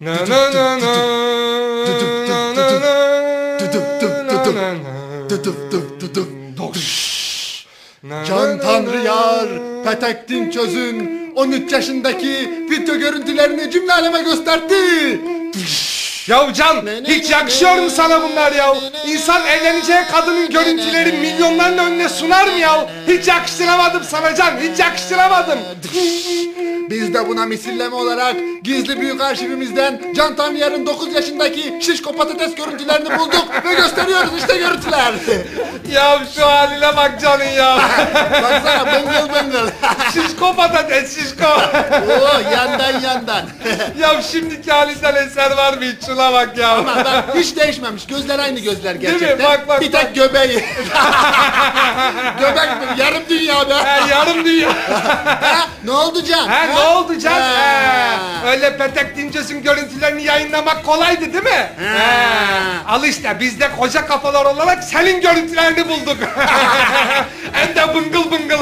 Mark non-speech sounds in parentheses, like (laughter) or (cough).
Na na na na na na na na Can Tanrı yar, Petektin çözün 13 yaşındaki video görüntülerini cümle aleme gösterdi. Ya Can hiç yakışıyor mu sana bunlar ya? İnsan evleneceği kadının görüntüleri milyonların önüne sunar mı ya? Hiç yakıştıramadım sana Can hiç yakıştıramadım. (laughs) Biz de buna misilleme olarak gizli büyük arşivimizden Can Tanrıyar'ın 9 yaşındaki şişko patates görüntülerini bulduk ve gösteriyoruz işte görüntüler. (laughs) Ya şu haline bak Can'ın ya. (laughs) Baksana bıngıl bıngıl. Şişko patates şişko. Oo yandan yandan. (laughs) ya şimdiki halinden eser var mı hiç şuna bak ya. Bak hiç değişmemiş. Gözler aynı gözler mi? gerçekten. Bak, bak, Bir tek göbeği. (laughs) Göbek mi? Yarım dünya be. He, yarım dünya. (laughs) Ha, ne oldu Can? He ne oldu Can? Ha. He, öyle Petek Dinces'in görüntülerini yayınlamak kolaydı değil mi? He. Al işte biz de koca kafalar olarak senin görüntülerini bulduk. Hem de bıngıl bıngıl.